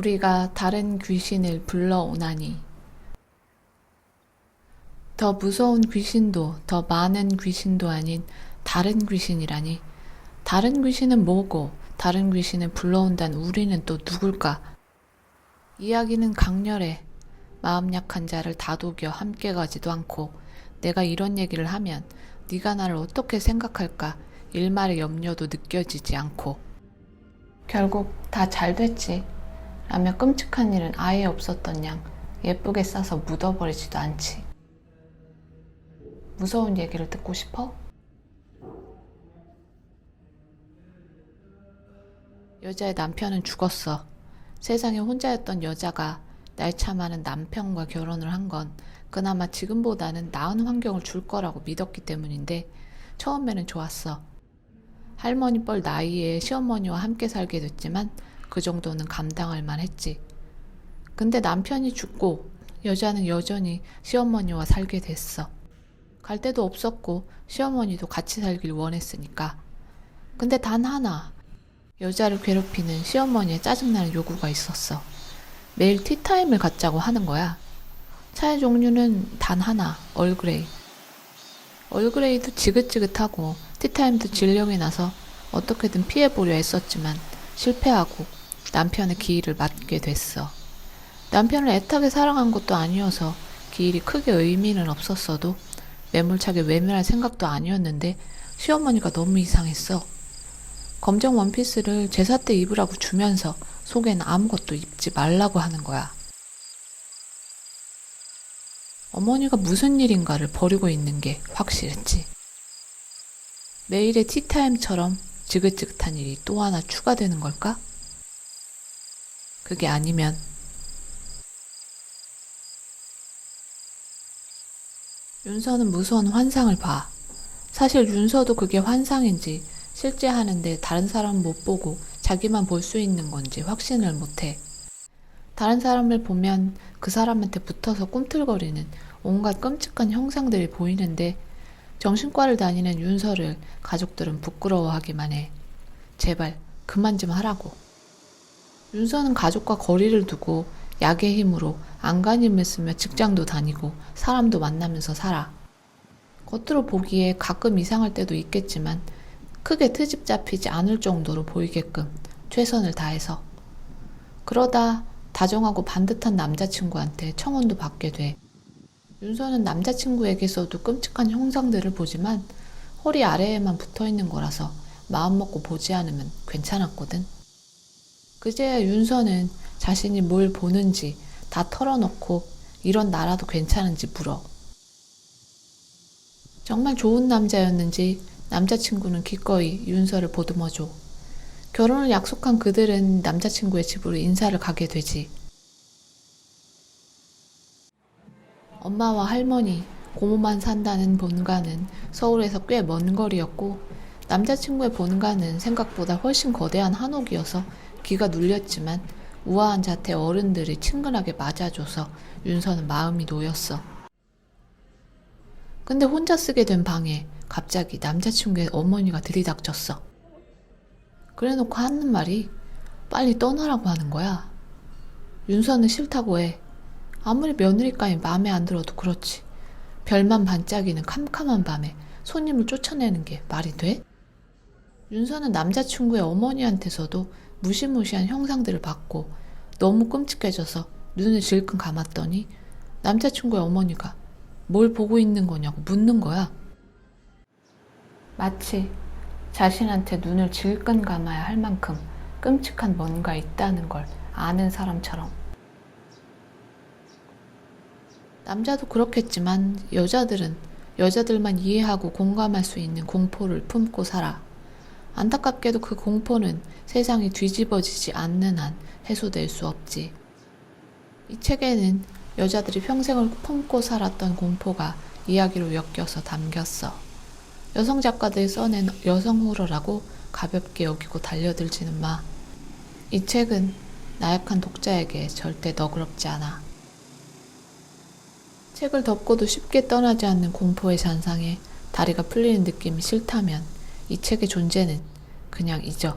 우리가 다른 귀신을 불러오나니. 더 무서운 귀신도 더 많은 귀신도 아닌 다른 귀신이라니. 다른 귀신은 뭐고 다른 귀신을 불러온다는 우리는 또 누굴까? 이야기는 강렬해. 마음 약한 자를 다독여 함께 가지도 않고 내가 이런 얘기를 하면 네가 나를 어떻게 생각할까? 일말의 염려도 느껴지지 않고. 결국 다 잘 됐지 라며 끔찍한 일은 아예 없었던 양 예쁘게 싸서 묻어버리지도 않지 무서운 얘기를 듣고 싶어? 여자의 남편은 죽었어. 세상에 혼자였던 여자가 많은 남편과 결혼을 한 건 그나마 지금보다는 나은 환경을 줄 거라고 믿었기 때문인데 처음에는 좋았어. 할머니 뻘 나이에 시어머니와 함께 살게 됐지만 그 정도는 감당할 만했지. 근데 남편이 죽고 여자는 여전히 시어머니와 살게 됐어. 갈 데도 없었고 시어머니도 같이 살길 원했으니까. 근데 단 하나 여자를 괴롭히는 시어머니의 짜증나는 요구가 있었어. 매일 티타임을 갖자고 하는 거야. 차의 종류는 단 하나, 얼그레이. 얼그레이도 지긋지긋하고 티타임도 진령이 나서 어떻게든 피해보려 애썼지만 실패하고 남편의 기일을 맞게 됐어. 남편을 애타게 사랑한 것도 아니어서 기일이 크게 의미는 없었어도 매몰차게 외면할 생각도 아니었는데 시어머니가 너무 이상했어. 검정 원피스를 제사 때 입으라고 주면서 속엔 아무것도 입지 말라고 하는 거야. 어머니가 무슨 일인가를 버리고 있는 게 확실했지. 매일의 티타임처럼 지긋지긋한 일이 또 하나 추가되는 걸까? 그게 아니면 윤서는 무서운 환상을 봐. 사실 윤서도 그게 환상인지 실제 하는데 다른 사람 못 보고 자기만 볼 수 있는 건지 확신을 못 해. 다른 사람을 보면 그 사람한테 붙어서 꿈틀거리는 온갖 끔찍한 형상들이 보이는데 정신과를 다니는 윤서를 가족들은 부끄러워하기만 해. 제발 그만 좀 하라고. 윤서는 가족과 거리를 두고 약의 힘으로 안간힘을 쓰며 직장도 다니고 사람도 만나면서 살아. 겉으로 보기에 가끔 이상할 때도 있겠지만 크게 트집 잡히지 않을 정도로 보이게끔 최선을 다해서. 그러다 다정하고 반듯한 남자친구한테 청혼도 받게 돼. 윤서는 남자친구에게서도 끔찍한 형상들을 보지만 허리 아래에만 붙어 있는 거라서 마음 먹고 보지 않으면 괜찮았거든. 그제야 윤서는 자신이 뭘 보는지 다 털어놓고 이런 나라도 괜찮은지 물어. 정말 좋은 남자였는지 남자친구는 기꺼이 윤서를 보듬어줘. 결혼을 약속한 그들은 남자친구의 집으로 인사를 가게 되지. 엄마와 할머니, 고모만 산다는 본가는 서울에서 꽤 먼 거리였고 남자친구의 본가는 생각보다 훨씬 거대한 한옥이어서 기가 눌렸지만 우아한 자태 어른들이 친근하게 맞아줘서 윤서는 마음이 놓였어. 근데 혼자 쓰게 된 방에 갑자기 남자친구의 어머니가 들이닥쳤어. 그래 놓고 하는 말이 빨리 떠나라고 하는 거야. 윤서는 싫다고 해. 아무리 며느리감이 마음에 안 들어도 그렇지. 별만 반짝이는 캄캄한 밤에 손님을 쫓아내는 게 말이 돼? 윤서는 남자친구의 어머니한테서도 무시무시한 형상들을 받고 너무 끔찍해져서 눈을 질끈 감았더니 남자친구의 어머니가 뭘 보고 있는 거냐고 묻는 거야. 마치 자신한테 눈을 질끈 감아야 할 만큼 끔찍한 뭔가 있다는 걸 아는 사람처럼. 남자도 그렇겠지만 여자들은 여자들만 이해하고 공감할 수 있는 공포를 품고 살아. 안타깝게도 그 공포는 세상이 뒤집어지지 않는 한 해소될 수 없지. 이 책에는 여자들이 평생을 품고 살았던 공포가 이야기로 엮여서 담겼어. 여성 작가들이 써낸 여성 호러라고 가볍게 여기고 달려들지는 마. 이 책은 나약한 독자에게 절대 너그럽지 않아. 책을 덮고도 쉽게 떠나지 않는 공포의 잔상에 다리가 풀리는 느낌이 싫다면 이 책의 존재는 그냥 잊어.